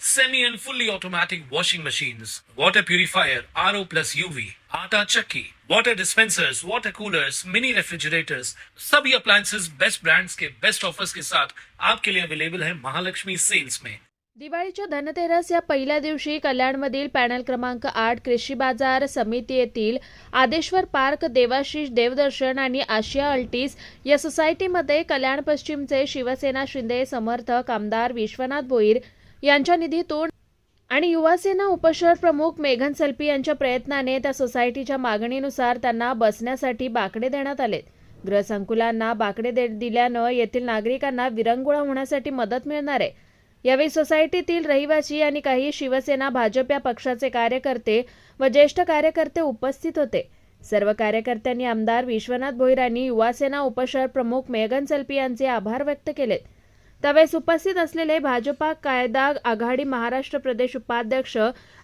semi and fully automatic washing machines, water purifier, RO plus UV, आटा चक्की, water dispensers, water coolers, mini refrigerators, सभी appliances best brands के best offers के साथ आपके लिए अवेलेबल है महालक्ष्मी सेल्स में दिवाळीच्या धनतेरस या पहिल्या दिवशी कल्याणमधील पॅनल क्रमांक आठ कृषी बाजार समिती येथील आदेश्वर पार्क देवाशिष देवदर्शन आणि आशिया अल्टीस या सोसायटीमध्ये कल्याण पश्चिमचे शिवसेना शिंदे समर्थक आमदार विश्वनाथ भोईर यांच्या निधीतून आणि युवासेना उपशहर प्रमुख मेघन सल्पी यांच्या प्रयत्नाने त्या सोसायटीच्या मागणीनुसार त्यांना बसण्यासाठी बाकडे देण्यात आले. गृहसंकुलांना बाकडे दे दिल्यानं येथील नागरिकांना विरंगुळा होण्यासाठी मदत मिळणार आहे. यावेळी सोसायटीतील रहिवासी आणि काही शिवसेना भाजप या पक्षाचे कार्यकर्ते व ज्येष्ठ कार्यकर्ते उपस्थित होते. सर्व कार्यकर्त्यांनी आमदार विश्वनाथ भोईरांनी युवासेना उपशहर प्रमुख मेघन सल्पी यांचे आभार व्यक्त केलेत. त्यावेळेस उपस्थित असलेले भाजपा कायदा आघाडी महाराष्ट्र प्रदेश उपाध्यक्ष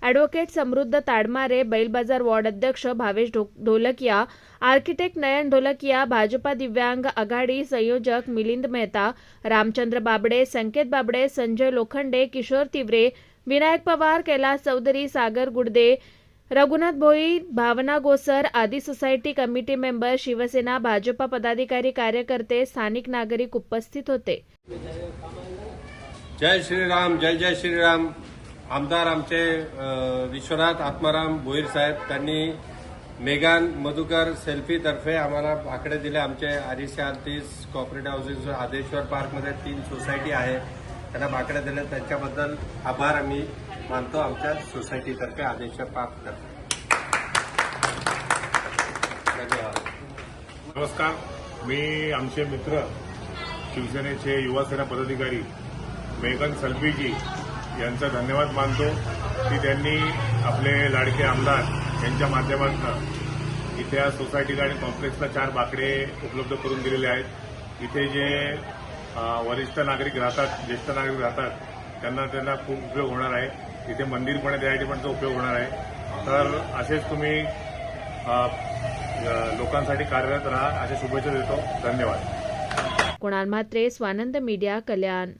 ॲडव्होकेट समृद्ध ताडमारे बैलबाजार वॉर्ड अध्यक्ष भावेश ढो- ढोलकिया आर्किटेक्ट नयन ढोलकिया भाजपा दिव्यांग आघाडी संयोजक मिलिंद मेहता रामचंद्र बाबडे संकेत बाबडे संजय लोखंडे किशोर तिवरे विनायक पवार कैलास चौधरी सागर गुडदे रघुनाथ भोई भावना गोसर आदी society committee member Shivsena Bhajpa पदाधिकारी कार्यकर्ते स्थानिक नागरिक उपस्थित होते. जय श्रीराम जय जय श्रीराम. आमदार आमचे विश्वनाथ आत्माराम भोईर साहेब त्यांनी मेघान मधुकर सेल्फी तर्फे आम्हाला आकडे दिले. आमचे आरिसे आर्टिस्ट कॉपरेटिव्ह हाऊसिंग आदेश्वर पार्कमध्ये तीन सोसायटी आहे. त्यांना बाकड्या दिल्या त्यांच्याबद्दल आभार आम्ही मानतो आमच्या सोसायटीतर्फे आदेश प्राप्त धन्यवाद. नमस्कार. मी आमचे मित्र शिवसेनेचे युवासेना पदाधिकारी मेघन सल्पीजी यांचा धन्यवाद मानतो. की त्यांनी आपले लाडके आमदार यांच्या माध्यमातून इथे या सोसायटीला आणि कॉम्प्लेक्सला चार बाकडे उपलब्ध करून दिलेले आहेत. इथे जे वरिष्ठ नागरिक राहतात ज्येष्ठ नागरिक राहतात त्यांना त्यांना खूप उपयोग होणार आहे. इथे मंदिर पण आहे त्यासाठी पण तो उपयोग होणार आहे. तर असेच तुम्ही लोकांसाठी कार्यरत राहा. अशा शुभेच्छा देतो. धन्यवाद. कुणाल म्हात्रे स्वानंद मीडिया कल्याण.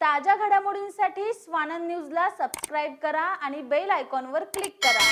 ताज्या घडामोडींसाठी स्वानंद न्यूजला सबस्क्राईब करा आणि बेल आयकॉनवर क्लिक करा.